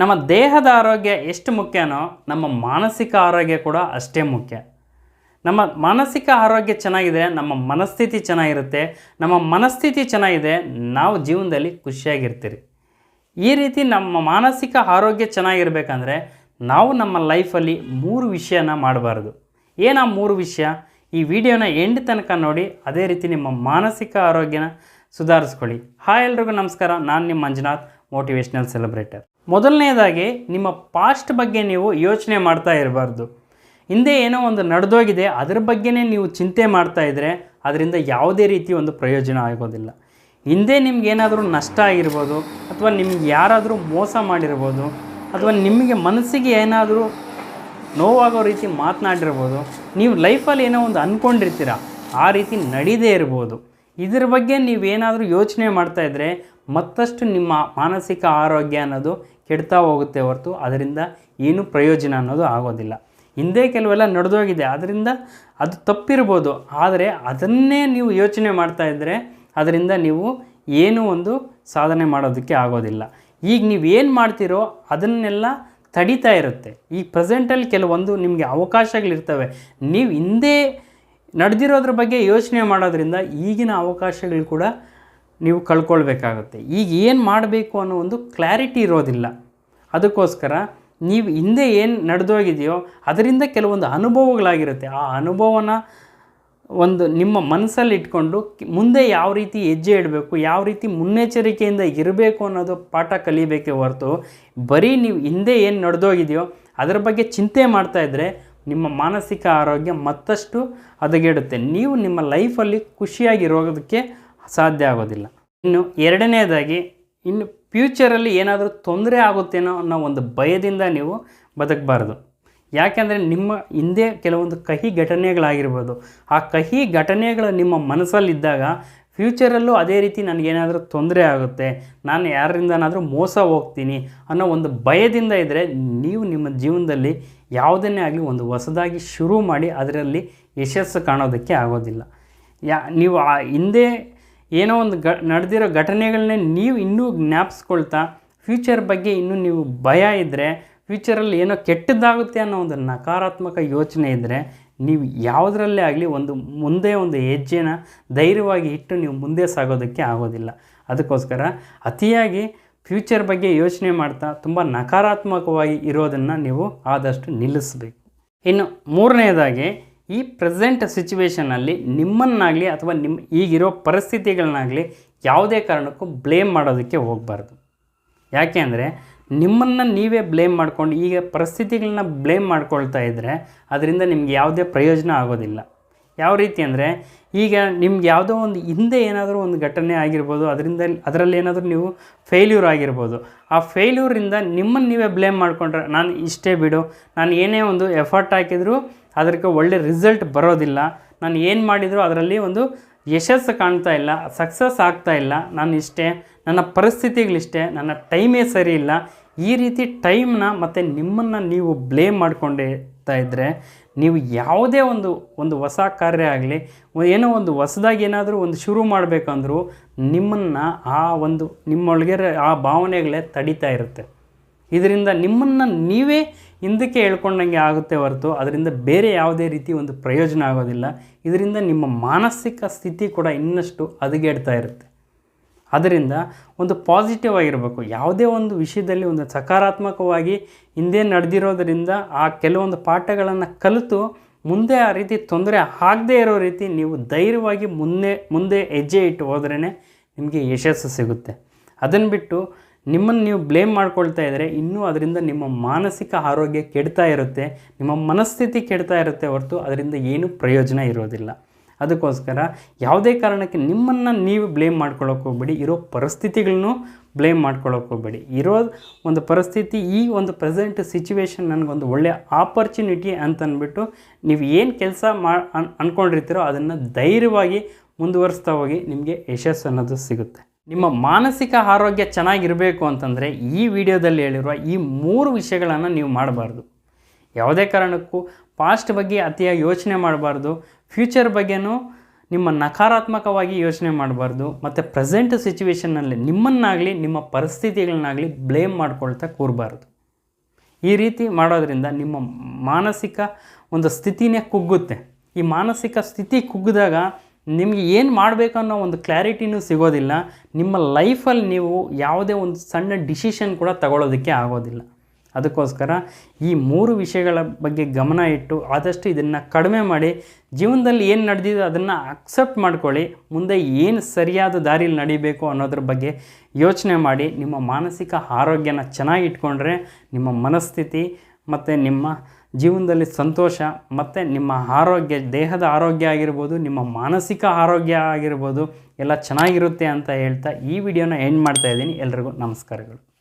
ನಮ್ಮ ದೇಹದ ಆರೋಗ್ಯ ಎಷ್ಟು ಮುಖ್ಯನೋ ನಮ್ಮ ಮಾನಸಿಕ ಆರೋಗ್ಯ ಕೂಡ ಅಷ್ಟೇ ಮುಖ್ಯ. ನಮ್ಮ ಮಾನಸಿಕ ಆರೋಗ್ಯ ಚೆನ್ನಾಗಿದೆ, ನಮ್ಮ ಮನಸ್ಥಿತಿ ಚೆನ್ನಾಗಿರುತ್ತೆ. ನಮ್ಮ ಮನಸ್ಥಿತಿ ಚೆನ್ನಾಗಿದೆ, ನಾವು ಜೀವನದಲ್ಲಿ ಖುಷಿಯಾಗಿರ್ತೀರಿ. ಈ ರೀತಿ ನಮ್ಮ ಮಾನಸಿಕ ಆರೋಗ್ಯ ಚೆನ್ನಾಗಿರಬೇಕಂದ್ರೆ ನಾವು ನಮ್ಮ ಲೈಫಲ್ಲಿ ಮೂರು ವಿಷಯನ ಮಾಡಬಾರ್ದು. ಏನು ಮೂರು ವಿಷಯ? ಈ ವಿಡಿಯೋನ ಎಂಡ್ ತನಕ ನೋಡಿ, ಅದೇ ರೀತಿ ನಿಮ್ಮ ಮಾನಸಿಕ ಆರೋಗ್ಯನ ಸುಧಾರಿಸ್ಕೊಳ್ಳಿ. ಹಾಯ್ ಎಲ್ರಿಗೂ ನಮಸ್ಕಾರ. ನಾನು ನಿಮ್ಮ ಮಂಜುನಾಥ್ ಮೋಟಿವೇಶ್ನಲ್ ಸೆಲೆಬ್ರೇಟರ್ ಮೊದಲನೇದಾಗಿ ನಿಮ್ಮ ಪಾಸ್ಟ್ ಬಗ್ಗೆ ನೀವು ಯೋಚನೆ ಮಾಡ್ತಾ ಇರಬಾರ್ದು. ಹಿಂದೆ ಏನೋ ಒಂದು ನಡೆದೋಗಿದೆ, ಅದ್ರ ಬಗ್ಗೆನೇ ನೀವು ಚಿಂತೆ ಮಾಡ್ತಾ ಇದ್ದರೆ ಅದರಿಂದ ಯಾವುದೇ ರೀತಿ ಒಂದು ಪ್ರಯೋಜನ ಆಗೋದಿಲ್ಲ. ಹಿಂದೆ ನಿಮ್ಗೇನಾದರೂ ನಷ್ಟ ಆಗಿರ್ಬೋದು, ಅಥವಾ ನಿಮ್ಗೆ ಯಾರಾದರೂ ಮೋಸ ಮಾಡಿರ್ಬೋದು, ಅಥವಾ ನಿಮಗೆ ಮನಸ್ಸಿಗೆ ಏನಾದರೂ ನೋವಾಗೋ ರೀತಿ ಮಾತನಾಡಿರ್ಬೋದು, ನೀವು ಲೈಫಲ್ಲಿ ಏನೋ ಒಂದು ಅಂದ್ಕೊಂಡಿರ್ತೀರ ಆ ರೀತಿ ನಡೀದೇ ಇರ್ಬೋದು. ಇದ್ರ ಬಗ್ಗೆ ನೀವೇನಾದರೂ ಯೋಚನೆ ಮಾಡ್ತಾ ಇದ್ದರೆ ಮತ್ತಷ್ಟು ನಿಮ್ಮ ಮಾನಸಿಕ ಆರೋಗ್ಯ ಅನ್ನೋದು ಕೆಡ್ತಾ ಹೋಗುತ್ತೆ ಹೊರತು ಅದರಿಂದ ಏನು ಪ್ರಯೋಜನ ಅನ್ನೋದು ಆಗೋದಿಲ್ಲ. ಹಿಂದೆ ಕೆಲವೆಲ್ಲ ನಡೆದೋಗಿದೆ, ಅದರಿಂದ ಅದು ತಪ್ಪಿರ್ಬೋದು. ಆದರೆ ಅದನ್ನೇ ನೀವು ಯೋಚನೆ ಮಾಡ್ತಾ ಇದ್ದರೆ ಅದರಿಂದ ನೀವು ಏನೂ ಒಂದು ಸಾಧನೆ ಮಾಡೋದಕ್ಕೆ ಆಗೋದಿಲ್ಲ. ಈಗ ನೀವು ಏನು ಮಾಡ್ತೀರೋ ಅದನ್ನೆಲ್ಲ ತಡೀತಾ ಇರುತ್ತೆ. ಈ ಪ್ರೆಸೆಂಟಲ್ಲಿ ಕೆಲವೊಂದು ನಿಮಗೆ ಅವಕಾಶಗಳಿರ್ತವೆ ನೀವು ಹಿಂದೆ ನಡೆದಿರೋದ್ರ ಬಗ್ಗೆ ಯೋಚನೆ ಮಾಡೋದ್ರಿಂದ ಈಗಿನ ಅವಕಾಶಗಳು ಕೂಡ ನೀವು ಕಳ್ಕೊಳ್ಬೇಕಾಗುತ್ತೆ. ಈಗ ಏನು ಮಾಡಬೇಕು ಅನ್ನೋ ಒಂದು ಕ್ಲಾರಿಟಿ ಇರೋದಿಲ್ಲ. ಅದಕ್ಕೋಸ್ಕರ ನೀವು ಹಿಂದೆ ಏನು ನಡೆದೋಗಿದೆಯೋ ಅದರಿಂದ ಕೆಲವೊಂದು ಅನುಭವಗಳಾಗಿರುತ್ತೆ. ಆ ಅನುಭವನ ಒಂದು ನಿಮ್ಮ ಮನಸ್ಸಲ್ಲಿ ಇಟ್ಕೊಂಡು ಮುಂದೆ ಯಾವ ರೀತಿ ಹೆಜ್ಜೆ ಇಡಬೇಕು, ಯಾವ ರೀತಿ ಮುನ್ನೆಚ್ಚರಿಕೆಯಿಂದ ಇರಬೇಕು ಅನ್ನೋದು ಪಾಠ ಕಲಿಬೇಕೇ ಹೊರತು ಬರೀ ನೀವು ಹಿಂದೆ ಏನು ನಡೆದೋಗಿದೆಯೋ ಅದರ ಬಗ್ಗೆ ಚಿಂತೆ ಮಾಡ್ತಾಯಿದ್ರೆ ನಿಮ್ಮ ಮಾನಸಿಕ ಆರೋಗ್ಯ ಮತ್ತಷ್ಟು ಹದಗೆಡುತ್ತೆ. ನೀವು ನಿಮ್ಮ ಲೈಫಲ್ಲಿ ಖುಷಿಯಾಗಿರೋದಕ್ಕೆ ಸಾಧ್ಯ ಆಗೋದಿಲ್ಲ. ಇನ್ನು ಎರಡನೇದಾಗಿ, ಇನ್ನು ಫ್ಯೂಚರಲ್ಲಿ ಏನಾದರೂ ತೊಂದರೆ ಆಗುತ್ತೇನೋ ಅನ್ನೋ ಒಂದು ಭಯದಿಂದ ನೀವು ಬದುಕಬಾರ್ದು. ಯಾಕೆಂದರೆ ನಿಮ್ಮ ಹಿಂದೆ ಕೆಲವೊಂದು ಕಹಿ ಘಟನೆಗಳಾಗಿರ್ಬೋದು. ಆ ಕಹಿ ಘಟನೆಗಳು ನಿಮ್ಮ ಮನಸ್ಸಲ್ಲಿದ್ದಾಗ ಫ್ಯೂಚರಲ್ಲೂ ಅದೇ ರೀತಿ ನನಗೇನಾದರೂ ತೊಂದರೆ ಆಗುತ್ತೆ, ನಾನು ಯಾರಿಂದನಾದರೂ ಮೋಸ ಹೋಗ್ತೀನಿ ಅನ್ನೋ ಒಂದು ಭಯದಿಂದ ಇದ್ದರೆ ನೀವು ನಿಮ್ಮ ಜೀವನದಲ್ಲಿ ಯಾವುದನ್ನೇ ಆಗಲಿ ಒಂದು ಹೊಸದಾಗಿ ಶುರು ಮಾಡಿ ಅದರಲ್ಲಿ ಯಶಸ್ಸು ಕಾಣೋದಕ್ಕೆ ಆಗೋದಿಲ್ಲ. ಯಾ, ನೀವು ಆ ಹಿಂದೆ ಏನೋ ಒಂದು ಗ ನಡೆದಿರೋ ಘಟನೆಗಳನ್ನೇ ನೀವು ಇನ್ನೂ ಜ್ಞಾಪಿಸ್ಕೊಳ್ತಾ ಫ್ಯೂಚರ್ ಬಗ್ಗೆ ಇನ್ನೂ ನೀವು ಭಯ ಇದ್ದರೆ ಫ್ಯೂಚರಲ್ಲಿ ಏನೋ ಕೆಟ್ಟದ್ದಾಗುತ್ತೆ ಅನ್ನೋ ಒಂದು ನಕಾರಾತ್ಮಕ ಯೋಚನೆ ಇದ್ದರೆ ನೀವು ಯಾವುದರಲ್ಲೇ ಆಗಲಿ ಒಂದು ಮುಂದೆ ಒಂದು ಹೆಜ್ಜೆನ ಧೈರ್ಯವಾಗಿ ಇಟ್ಟು ನೀವು ಮುಂದೆ ಸಾಗೋದಕ್ಕೆ ಆಗೋದಿಲ್ಲ. ಅದಕ್ಕೋಸ್ಕರ ಅತಿಯಾಗಿ ಫ್ಯೂಚರ್ ಬಗ್ಗೆ ಯೋಚನೆ ಮಾಡ್ತಾ, ತುಂಬ ನಕಾರಾತ್ಮಕವಾಗಿ ಇರೋದನ್ನು ನೀವು ಆದಷ್ಟು ನಿಲ್ಲಿಸಬೇಕು. ಇನ್ನು ಮೂರನೇದಾಗಿ ಈ ಪ್ರೆಸೆಂಟ್ ಸಿಚುವೇಷನಲ್ಲಿ ನಿಮ್ಮನ್ನಾಗಲಿ ಅಥವಾ ನಿಮ್ಮ ಈಗಿರೋ ಪರಿಸ್ಥಿತಿಗಳನ್ನಾಗಲಿ ಯಾವುದೇ ಕಾರಣಕ್ಕೂ ಬ್ಲೇಮ್ ಮಾಡೋದಕ್ಕೆ ಹೋಗಬಾರ್ದು. ಯಾಕೆ ಅಂದರೆ ನಿಮ್ಮನ್ನು ನೀವೇ ಬ್ಲೇಮ್ ಮಾಡ್ಕೊಂಡು ಈಗ ಪರಿಸ್ಥಿತಿಗಳನ್ನ ಬ್ಲೇಮ್ ಮಾಡ್ಕೊಳ್ತಾ ಇದ್ದರೆ ಅದರಿಂದ ನಿಮ್ಗೆ ಯಾವುದೇ ಪ್ರಯೋಜನ ಆಗೋದಿಲ್ಲ. ಯಾವ ರೀತಿ ಅಂದರೆ ಈಗ ನಿಮ್ಗೆ ಯಾವುದೋ ಒಂದು ಹಿಂದೆ ಏನಾದರೂ ಒಂದು ಘಟನೆ ಆಗಿರ್ಬೋದು, ಅದರಿಂದ ಅದರಲ್ಲಿ ಏನಾದರೂ ನೀವು ಫೇಲ್ಯೂರ್ ಆಗಿರ್ಬೋದು, ಆ ಫೇಲ್ಯೂರಿಂದ ನಿಮ್ಮನ್ನು ನೀವೇ ಬ್ಲೇಮ್ ಮಾಡಿಕೊಂಡ್ರೆ, ನಾನು ಇಷ್ಟೇ ಬಿಡು, ನಾನು ಏನೇ ಒಂದು ಎಫರ್ಟ್ ಹಾಕಿದರೂ ಅದಕ್ಕೆ ಒಳ್ಳೆ ರಿಸಲ್ಟ್ ಬರೋದಿಲ್ಲ. ನಾನು ಏನು ಮಾಡಿದರೂ ಅದರಲ್ಲಿ ಒಂದು ಯಶಸ್ಸು ಕಾಣ್ತಾ ಇಲ್ಲ ಸಕ್ಸಸ್ ಆಗ್ತಾ ಇಲ್ಲ. ನಾನು ಇಷ್ಟೇ, ನನ್ನ ಪರಿಸ್ಥಿತಿಗಳಿಷ್ಟೇ, ನನ್ನ ಟೈಮೇ ಸರಿ ಇಲ್ಲ. ಈ ರೀತಿ ಟೈಮ್ನ ಮತ್ತು ನಿಮ್ಮನ್ನು ನೀವು ಬ್ಲೇಮ್ ಮಾಡ್ಕೊಂಡಿರ್ತಾ ಇದ್ದರೆ ನೀವು ಯಾವುದೇ ಒಂದು ಒಂದು ಹೊಸ ಕಾರ್ಯ ಆಗಲಿ, ಏನೋ ಒಂದು ಹೊಸದಾಗಿ ಏನಾದರೂ ಒಂದು ಶುರು ಮಾಡಬೇಕಂದ್ರೂ ನಿಮ್ಮನ್ನು ಆ ಒಂದು, ನಿಮ್ಮೊಳಗೆ ಆ ಭಾವನೆಗಳೇ ತಡಿತಾ ಇರುತ್ತೆ. ಇದರಿಂದ ನಿಮ್ಮನ್ನು ನೀವೇ ಹಿಂದಕ್ಕೆ ಹೇಳ್ಕೊಂಡಂಗೆ ಆಗುತ್ತೆ ಹೊರತು ಅದರಿಂದ ಬೇರೆ ಯಾವುದೇ ರೀತಿ ಒಂದು ಪ್ರಯೋಜನ ಆಗೋದಿಲ್ಲ. ಇದರಿಂದ ನಿಮ್ಮ ಮಾನಸಿಕ ಸ್ಥಿತಿ ಕೂಡ ಇನ್ನಷ್ಟು ಹದಗೆಡ್ತಾ ಇರುತ್ತೆ. ಅದರಿಂದ ಒಂದು ಪಾಸಿಟಿವ್ ಆಗಿರಬೇಕು. ಯಾವುದೇ ಒಂದು ವಿಷಯದಲ್ಲಿ ಒಂದು ಸಕಾರಾತ್ಮಕವಾಗಿ ಹಿಂದೆ ನಡೆದಿರೋದರಿಂದ ಆ ಕೆಲವೊಂದು ಪಾಠಗಳನ್ನು ಕಲಿತು ಮುಂದೆ ಆ ರೀತಿ ತೊಂದರೆ ಆಗದೇ ಇರೋ ರೀತಿ ನೀವು ಧೈರ್ಯವಾಗಿ ಮುಂದೆ ಮುಂದೆ ಹೆಜ್ಜೆ ಇಟ್ಟು ಹೋದ್ರೇ ನಿಮಗೆ ಯಶಸ್ಸು ಸಿಗುತ್ತೆ. ಅದನ್ನು ಬಿಟ್ಟು ನಿಮ್ಮನ್ನು ನೀವು ಬ್ಲೇಮ್ ಮಾಡ್ಕೊಳ್ತಾ ಇದ್ದರೆ ಇನ್ನೂ ಅದರಿಂದ ನಿಮ್ಮ ಮಾನಸಿಕ ಆರೋಗ್ಯ ಕೆಡ್ತಾ ಇರುತ್ತೆ, ನಿಮ್ಮ ಮನಸ್ಥಿತಿ ಕೆಡ್ತಾ ಇರುತ್ತೆ ಹೊರತು ಅದರಿಂದ ಏನೂ ಪ್ರಯೋಜನ ಇರೋದಿಲ್ಲ. ಅದಕ್ಕೋಸ್ಕರ ಯಾವುದೇ ಕಾರಣಕ್ಕೆ ನಿಮ್ಮನ್ನು ನೀವು ಬ್ಲೇಮ್ ಮಾಡ್ಕೊಳ್ಳೋಕೆ ಹೋಗ್ಬೇಡಿ, ಇರೋ ಪರಿಸ್ಥಿತಿಗಳನ್ನೂ ಬ್ಲೇಮ್ ಮಾಡ್ಕೊಳ್ಳೋಕೆ ಹೋಗ್ಬೇಡಿ. ಇರೋ ಒಂದು ಪರಿಸ್ಥಿತಿ, ಈ ಒಂದು ಪ್ರೆಸೆಂಟ್ ಸಿಚುವೇಶನ್ ನನಗೊಂದು ಒಳ್ಳೆಯ ಆಪರ್ಚುನಿಟಿ ಅಂತ ನೀವು ಏನು ಕೆಲಸ ಮಾ, ಅನ್ ಅಂದ್ಕೊಂಡಿರ್ತೀರೋ ಅದನ್ನು ಧೈರ್ಯವಾಗಿ ಮುಂದುವರಿಸ್ತಾ ಹೋಗಿ ನಿಮಗೆ ಯಶಸ್ಸು ಅನ್ನೋದು ಸಿಗುತ್ತೆ. ನಿಮ್ಮ ಮಾನಸಿಕ ಆರೋಗ್ಯ ಚೆನ್ನಾಗಿರಬೇಕು ಅಂತಂದರೆ ಈ ವಿಡಿಯೋದಲ್ಲಿ ಹೇಳಿರುವ ಈ ಮೂರು ವಿಷಯಗಳನ್ನು ನೀವು ಮಾಡಬಾರ್ದು. ಯಾವುದೇ ಕಾರಣಕ್ಕೂ ಪಾಸ್ಟ್ ಬಗ್ಗೆ ಅತಿಯಾಗಿ ಯೋಚನೆ ಮಾಡಬಾರ್ದು. ಫ್ಯೂಚರ್ ಬಗ್ಗೆನೂ ನಿಮ್ಮ ನಕಾರಾತ್ಮಕವಾಗಿ ಯೋಚನೆ ಮಾಡಬಾರ್ದು. ಮತ್ತು ಪ್ರೆಸೆಂಟ್ ಸಿಚುವೇಷನ್ನಲ್ಲಿ ನಿಮ್ಮನ್ನಾಗಲಿ, ನಿಮ್ಮ ಪರಿಸ್ಥಿತಿಗಳನ್ನಾಗಲಿ ಬ್ಲೇಮ್ ಮಾಡ್ಕೊಳ್ತಾ ಕೂರಬಾರ್ದು. ಈ ರೀತಿ ಮಾಡೋದ್ರಿಂದ ನಿಮ್ಮ ಮಾನಸಿಕ ಒಂದು ಸ್ಥಿತಿನೇ ಕುಗ್ಗುತ್ತೆ. ಈ ಮಾನಸಿಕ ಸ್ಥಿತಿ ಕುಗ್ಗಿದಾಗ ನಿಮಗೆ ಏನು ಮಾಡಬೇಕನ್ನೋ ಒಂದು ಕ್ಲಾರಿಟಿನೂ ಸಿಗೋದಿಲ್ಲ. ನಿಮ್ಮ ಲೈಫಲ್ಲಿ ನೀವು ಯಾವುದೇ ಒಂದು ಸಣ್ಣ ಡಿಸಿಷನ್ ಕೂಡ ತಗೊಳ್ಳೋದಕ್ಕೆ ಆಗೋದಿಲ್ಲ. ಅದಕ್ಕೋಸ್ಕರ ಈ ಮೂರು ವಿಷಯಗಳ ಬಗ್ಗೆ ಗಮನ ಇಟ್ಟು ಆದಷ್ಟು ಇದನ್ನು ಕಡಿಮೆ ಮಾಡಿ, ಜೀವನದಲ್ಲಿ ಏನು ನಡೆದಿದೆ ಅದನ್ನು ಅಕ್ಸೆಪ್ಟ್ ಮಾಡ್ಕೊಳ್ಳಿ, ಮುಂದೆ ಏನು ಸರಿಯಾದ ದಾರಿಯಲ್ಲಿ ನಡಿಬೇಕು ಅನ್ನೋದ್ರ ಬಗ್ಗೆ ಯೋಚನೆ ಮಾಡಿ, ನಿಮ್ಮ ಮಾನಸಿಕ ಆರೋಗ್ಯನ ಚೆನ್ನಾಗಿ ಇಟ್ಕೊಂಡ್ರೆ ನಿಮ್ಮ ಮನಸ್ಥಿತಿ ಮತ್ತು ನಿಮ್ಮ ಜೀವನದಲ್ಲಿ ಸಂತೋಷ, ಮತ್ತು ನಿಮ್ಮ ಆರೋಗ್ಯ, ದೇಹದ ಆರೋಗ್ಯ ಆಗಿರ್ಬೋದು, ನಿಮ್ಮ ಮಾನಸಿಕ ಆರೋಗ್ಯ ಆಗಿರ್ಬೋದು, ಎಲ್ಲ ಚೆನ್ನಾಗಿರುತ್ತೆ ಅಂತ ಹೇಳ್ತಾ ಈ ವಿಡಿಯೋನ ಎಂಡ್ ಮಾಡ್ತಾ ಇದ್ದೀನಿ. ಎಲ್ರಿಗೂ ನಮಸ್ಕಾರಗಳು.